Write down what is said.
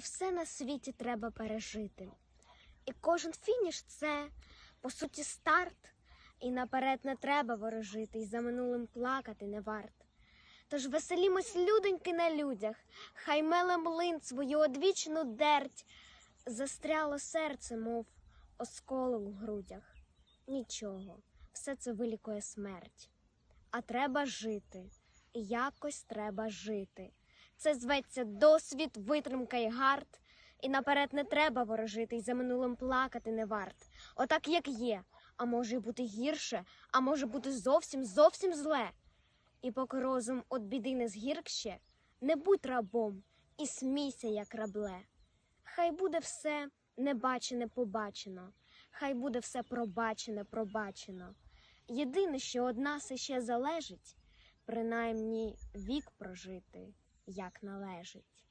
все на світі треба пережити. І кожен фініш це, по суті, старт. І наперед не треба ворожити, і за минулим плакати не варт. Тож веселімось людоньки на людях, хай меле млин свою одвічну дерть, застряло серце, мов осколок в грудях. Нічого, все це вилікує смерть. А треба жити, якось треба жити. Це зветься досвід, витримка і гард. І наперед не треба ворожити, і за минулим плакати не варт. Отак, як є. А може й бути гірше, а може бути зовсім зовсім зле. І поки розум от біди не згіркще, не будь рабом і смійся, як рабле. Хай буде все небачене побачено, хай буде все пробачене пробачено. Єдине, що од нас іще залежить, принаймні вік прожити, як належить.